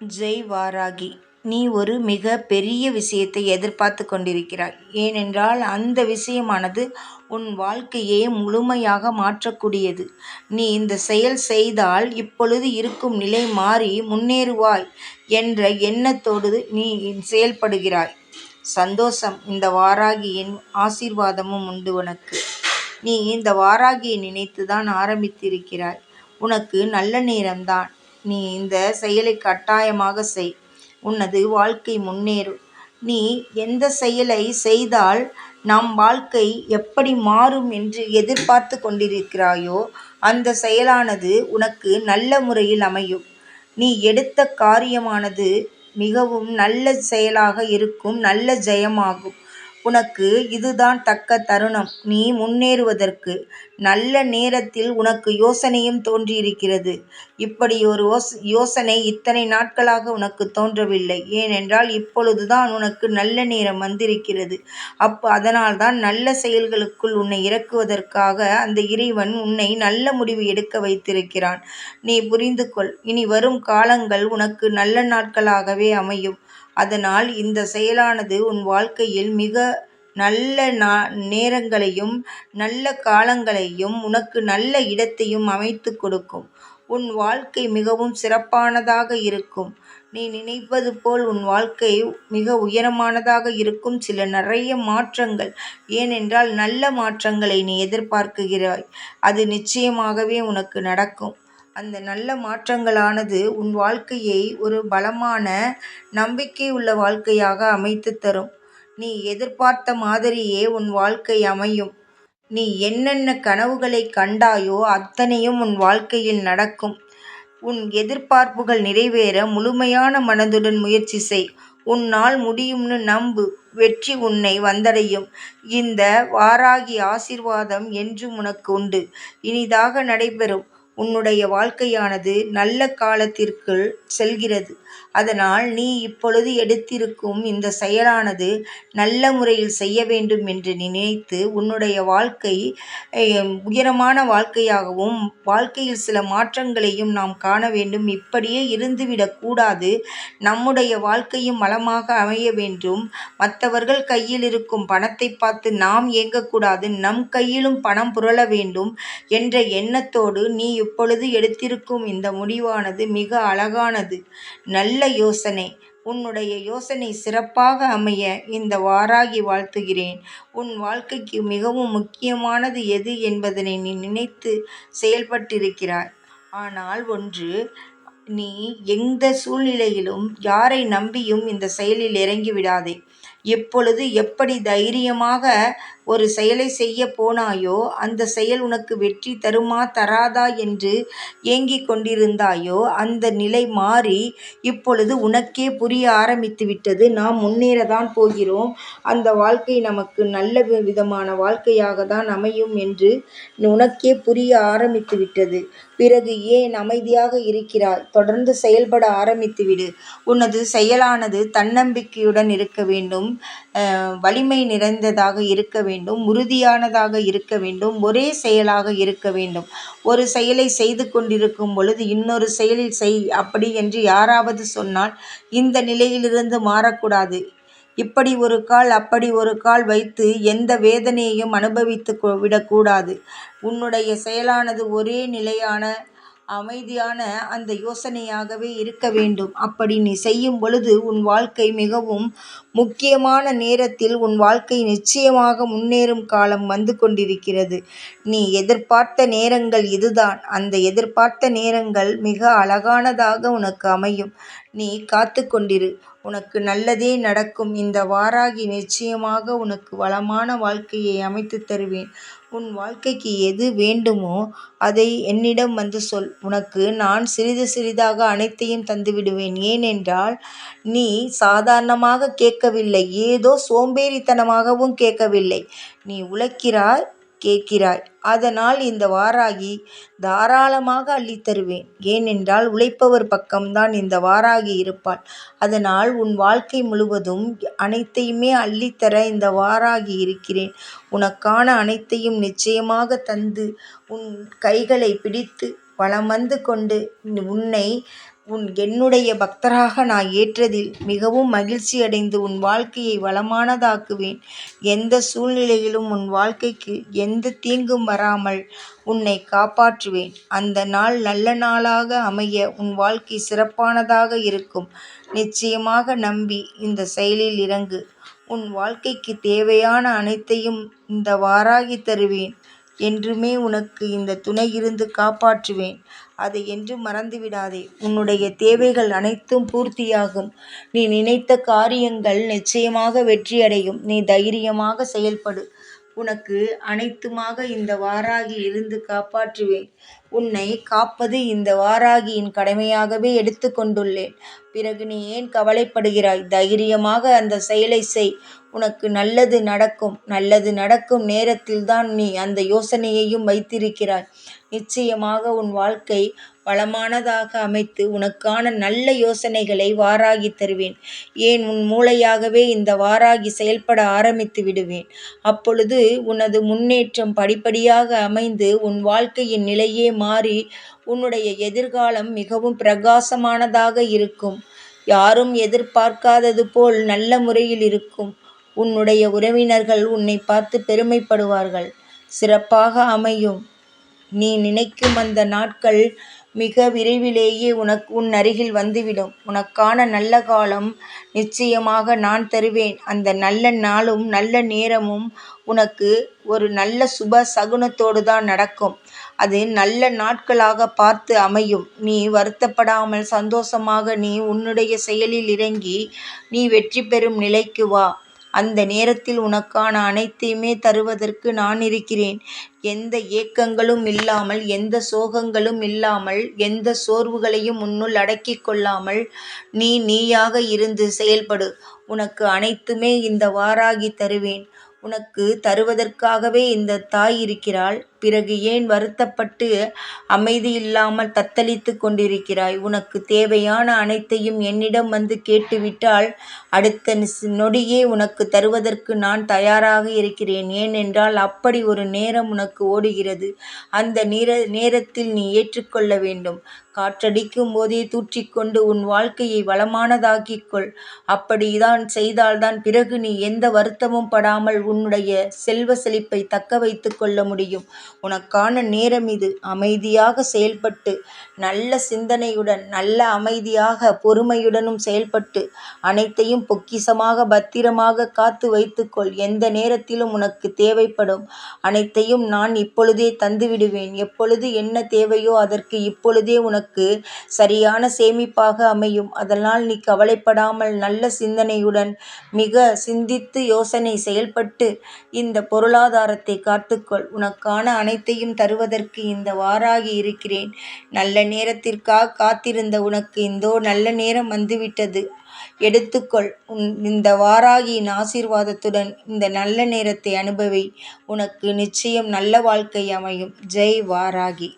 ஜெய் வாராகி நீ ஒரு மிக பெரிய விஷயத்தை எதிர்பார்த்து கொண்டிருக்கிறாய். ஏனென்றால் அந்த விஷயமானது உன் வாழ்க்கையே முழுமையாக மாற்றக்கூடியது. நீ இந்த செயல் செய்தால் இப்பொழுது இருக்கும் நிலை மாறி முன்னேறுவாய் என்ற எண்ணத்தோடு நீ செயல்படுகிறாய். சந்தோஷம் இந்த வாராகியின் ஆசீர்வாதமும் உண்டு உனக்கு. நீ இந்த வாராகியை நினைத்துதான் ஆரம்பித்திருக்கிறாய். உனக்கு நல்ல நேரம்தான். நீ இந்த செயலை கட்டாயமாக செய். உனது வாழ்க்கை முன்னேறும். நீ எந்த செயலை செய்தால் நம் வாழ்க்கை எப்படி மாறும் என்று எதிர்பார்த்து கொண்டிருக்கிறாயோ அந்த செயலானது உனக்கு நல்ல முறையில் அமையும். நீ எடுத்த காரியமானது மிகவும் நல்ல செயலாக இருக்கும் நல்ல ஜெயமாகும். உனக்கு இதுதான் தக்க தருணம் நீ முன்னேறுவதற்கு. நல்ல நேரத்தில் உனக்கு யோசனையும் தோன்றியிருக்கிறது. இப்படி ஒரு யோசனை இத்தனை நாட்களாக உனக்கு தோன்றவில்லை. ஏனென்றால் இப்பொழுதுதான் உனக்கு நல்ல நேரம் வந்திருக்கிறது. அதனால்தான் நல்ல செயல்களுக்குள் உன்னை இறக்குவதற்காக அந்த இறைவன் உன்னை நல்ல முடிவு எடுக்க வைத்திருக்கிறான். நீ புரிந்து கொள். இனி வரும் காலங்கள் உனக்கு நல்ல நாட்களாகவே அமையும். அதனால் இந்த செயலானது உன் வாழ்க்கையில் மிக நல்ல நா நேரங்களையும் நல்ல காலங்களையும் உனக்கு நல்ல இடத்தையும் அமைத்துக் கொடுக்கும். உன் வாழ்க்கை மிகவும் சிறப்பானதாக இருக்கும். நீ நினைப்பது போல் உன் வாழ்க்கை மிக உயரமானதாக இருக்கும். சில நிறைய மாற்றங்கள். ஏனென்றால் நல்ல மாற்றங்களை நீ எதிர்பார்க்குகிறாய் அது நிச்சயமாகவே உனக்கு நடக்கும். அந்த நல்ல மாற்றங்களானது உன் வாழ்க்கையை ஒரு பலமான நம்பிக்கையுள்ள வாழ்க்கையாக அமைத்துத் தரும். நீ எதிர்பார்த்த மாதிரியே உன் வாழ்க்கை அமையும். நீ என்னென்ன கனவுகளை கண்டாயோ அத்தனையும் உன் வாழ்க்கையில் நடக்கும். உன் எதிர்பார்ப்புகள் நிறைவேற முழுமையான மனதுடன் முயற்சி செய். உன்னால் முடியும்னு நம்பு. வெற்றி உன்னை வந்தடையும். இந்த வாராகி ஆசீர்வாதம் என்றும் உனக்கு உண்டு. இனிதாக நடைபெறும். உன்னுடைய வாழ்க்கையானது நல்ல காலத்திற்குள் செல்கிறது. அதனால் நீ இப்பொழுது எடுத்திருக்கும் இந்த செயலானது நல்ல முறையில் செய்ய வேண்டும் என்று நினைத்து உன்னுடைய வாழ்க்கை உயரமான வாழ்க்கையாகவும் வாழ்க்கையில் சில மாற்றங்களையும் நாம் காண வேண்டும். இப்படியே இருந்துவிடக்கூடாது நம்முடைய வாழ்க்கையும் வளமாக அமைய வேண்டும். மற்றவர்கள் கையில் இருக்கும் பணத்தை பார்த்து நாம் இயங்கக்கூடாது நம் கையிலும் பணம் புரள வேண்டும் என்ற எண்ணத்தோடு நீ இப்பொழுது எடுத்திருக்கும் இந்த முடிவானது மிக அழகானது. நல்ல யோசனை. உன்னுடைய யோசனை சிறப்பாக அமைய இந்த வாராகி வாழ்த்துகிறேன். உன் வாழ்க்கைக்கு மிகவும் முக்கியமானது எது என்பதனை நீ நினைத்து செயல்பட்டிருக்கிறாய். ஆனால் ஒன்று நீ எந்த சூழ்நிலையிலும் யாரை நம்பியும் இந்த செயலில் இறங்கிவிடாதே. இப்பொழுது எப்படி தைரியமாக ஒரு செயலை செய்யப் போனாயோ அந்த செயல் உனக்கு வெற்றி தருமா தராதா என்று ஏங்கிக் கொண்டிருந்தாயோ அந்த நிலை மாறி இப்பொழுது உனக்கே புரிய ஆரம்பித்துவிட்டது. நாம் முன்னேறதான் போகிறோம். அந்த வாழ்க்கை நமக்கு நல்ல விதமான வாழ்க்கையாக தான் அமையும் என்று உனக்கே புரிய ஆரம்பித்துவிட்டது. பிறகு ஏன் அமைதியாக இருக்கிறாய்? தொடர்ந்து செயல்பட ஆரம்பித்துவிடு. உனது செயலானது தன்னம்பிக்கையுடன் இருக்க வேண்டும். வலிமை நிறைந்ததாக இருக்க வேண்டும். உறுதியானதாக இருக்க வேண்டும். ஒரே செயலாக இருக்க வேண்டும். ஒரு செயலை செய்து கொண்டிருக்கும் பொழுது இன்னொரு செயலில் செய் அப்படி என்று யாராவது சொன்னால் இந்த நிலையிலிருந்து மாறக்கூடாது. இப்படி ஒரு கால் அப்படி ஒரு கால் வைத்து எந்த வேதனையையும் அனுபவித்து விடக்கூடாது. உன்னுடைய செயலானது ஒரே நிலையான அமைதியான அந்த யோசனையாகவே இருக்க வேண்டும். அப்படி நீ செய்யும் பொழுது உன் வாழ்க்கை மிகவும் முக்கியமான நேரத்தில் உன் வாழ்க்கை நிச்சயமாக முன்னேறும் காலம் வந்து கொண்டிருக்கிறது. நீ எதிர்பார்த்த நேரங்கள் இதுதான். அந்த எதிர்பார்த்த நேரங்கள் மிக அழகானதாக உனக்கு அமையும். நீ காத்து கொண்டிரு. உனக்கு நல்லதே நடக்கும். இந்த வாராகி நிச்சயமாக உனக்கு வளமான வாழ்க்கையை அமைத்துத் தருவேன். உன் வாழ்க்கைக்கு எது வேண்டுமோ அதை என்னிடம் வந்து சொல். உனக்கு நான் சிறிது சிறிதாக அனைத்தையும் தந்துவிடுவேன். ஏனென்றால் நீ சாதாரணமாக கேட்க கேட்கவில்லை. ஏதோ சோம்பேறித்தனமாகவும் கேட்கவில்லை. நீ உழைக்கிறாய் கேட்கிறாய். அதனால் இந்த வாராகி தாராளமாக அள்ளி தருவேன். ஏனென்றால் உழைப்பவர் பக்கம்தான் இந்த வாராகி இருப்பாள். அதனால் உன் வாழ்க்கை முழுவதும் அனைத்தையுமே அள்ளித் தர இந்த வாராகி இருக்கிறேன். உனக்கான அனைத்தையும் நிச்சயமாக தந்து உன் கைகளை பிடித்து வளம் வந்து கொண்டு உன்னை உன் என்னுடைய பக்தராக நான் ஏற்றதில் மிகவும் மகிழ்ச்சி அடைந்து உன் வாழ்க்கையை வளமானதாக்குவேன். எந்த சூழ்நிலையிலும் உன் வாழ்க்கைக்கு எந்த தீங்கும் வராமல் உன்னை காப்பாற்றுவேன். அந்த நாள் நல்ல நாளாக அமைய உன் வாழ்க்கை சிறப்பானதாக இருக்கும். நிச்சயமாக நம்பி இந்த செயலில் இறங்கு. உன் வாழ்க்கைக்கு தேவையான அனைத்தையும் இந்த வாராகி தருவேன். என்றுமே உனக்கு இந்த துணை இருந்து காப்பாற்றுவேன். அதை என்றும் மறந்துவிடாதே. உன்னுடைய தேவைகள் அனைத்தும் பூர்த்தியாகும். நீ நினைத்த காரியங்கள் நிச்சயமாக வெற்றியடையும். நீ தைரியமாக செயல்படு. உனக்கு அனைத்துமாக இந்த வாராகி இருந்து காப்பாற்றுவேன். உன்னை காப்பது இந்த வாராகியின் கடமையாகவே எடுத்து கொண்டுள்ளேன். பிறகு நீ ஏன் கவலைப்படுகிறாய்? தைரியமாக அந்த செயலை செய். உனக்கு நல்லது நடக்கும். நல்லது நடக்கும் நேரத்தில்தான் நீ அந்த யோசனையையும் வைத்திருக்கிறாய். நிச்சயமாக உன் வாழ்க்கை வளமானதாக அமைத்து உனக்கான நல்ல யோசனைகளை வாராகி தருவேன். ஏன் உன் மூளையாகவே இந்த வாராகி செயல்பட ஆரம்பித்து விடுவேன்? அப்பொழுது உனது முன்னேற்றம் படிப்படியாக அமைந்து உன் வாழ்க்கையின் நிலையே மாறி உன்னுடைய எதிர்காலம் மிகவும் பிரகாசமானதாக இருக்கும். யாரும் எதிர்பார்க்காதது போல் நல்ல முறையில் இருக்கும். உன்னுடைய உறவினர்கள் உன்னை பார்த்து பெருமைப்படுவார்கள். சிறப்பாக அமையும். நீ நினைக்கும் அந்த நாட்கள் மிக விரைவிலேயே உனக்கு உன் அருகில் வந்துவிடும். உனக்கான நல்ல காலம் நிச்சயமாக நான் தருவேன். அந்த நல்ல நாளும் நல்ல நேரமும் உனக்கு ஒரு நல்ல சுப சகுனத்தோடு தான் நடக்கும். அது நல்ல நாட்களாக பார்த்து அமையும். நீ வருத்தப்படாமல் சந்தோஷமாக நீ உன்னுடைய செயலில் இறங்கி நீ வெற்றி பெறும் நிலைக்கு வா. அந்த நேரத்தில் உனக்கான அனைத்தையுமே தருவதற்கு நான் இருக்கிறேன். எந்த ஏக்கங்களும் இல்லாமல் எந்த சோகங்களும் இல்லாமல் எந்த சோர்வுகளையும் உன்னுள் அடக்கிக் கொள்ளாமல் நீ நீயாக இருந்து செயல்படு. உனக்கு அனைத்துமே இந்த வாராகி தருவேன். உனக்கு தருவதற்காகவே இந்த தாய் இருக்கிறாள். பிறகு ஏன் வருத்தப்பட்டு அமைதியில்லாமல் தத்தளித்து கொண்டிருக்கிறாய்? உனக்கு தேவையான அனைத்தையும் என்னிடம் வந்து கேட்டுவிட்டால் அடுத்த நொடியே உனக்கு தருவதற்கு நான் தயாராக இருக்கிறேன். ஏனென்றால் அப்படி ஒரு நேரம் உனக்கு ஓடுகிறது. அந்த நேர நேரத்தில் நீ ஏற்றுக்கொள்ள வேண்டும். காற்றடிக்கும் போதே தூற்றிக்கொண்டு உன் வாழ்க்கையை வளமானதாக்கிக்கொள் அப்படிதான் செய்தால்தான் பிறகு நீ எந்த வருத்தமும் படாமல் உன்னுடைய செல்வ செழிப்பை தக்க வைத்து கொள்ள முடியும். உனக்கான நேரம் இது. அமைதியாக செயல்பட்டு நல்ல சிந்தனையுடன் நல்ல அமைதியாக பொறுமையுடனும் செயல்பட்டு அனைத்தையும் பொக்கிசமாக பத்திரமாக காத்து வைத்துக்கொள். எந்த நேரத்திலும் உனக்கு தேவைப்படும். அனைத்தையும் நான் இப்பொழுதே தந்துவிடுவேன். எப்பொழுது என்ன தேவையோ அதற்கு இப்பொழுதே உனக்கு சரியான சேமிப்பாக அமையும். அதனால் நீ கவலைப்படாமல் நல்ல சிந்தனையுடன் மிக சிந்தித்து யோசனை செயல்பட்டு இந்த பொருளாதாரத்தை காத்துக்கொள். உனக்கான அனைத்தையும் தருவதற்கு இந்த வாராகி இருக்கிறேன். நல்ல நேரத்திற்காக காத்திருந்த உனக்கு இந்தோ நல்ல நேரம் வந்துவிட்டது. எடுத்துக்கொள். உன் இந்த வாராகியின் ஆசீர்வாதத்துடன் இந்த நல்ல நேரத்தை அனுபவி. உனக்கு நிச்சயம் நல்ல வாழ்க்கை அமையும். ஜெய் வாராகி.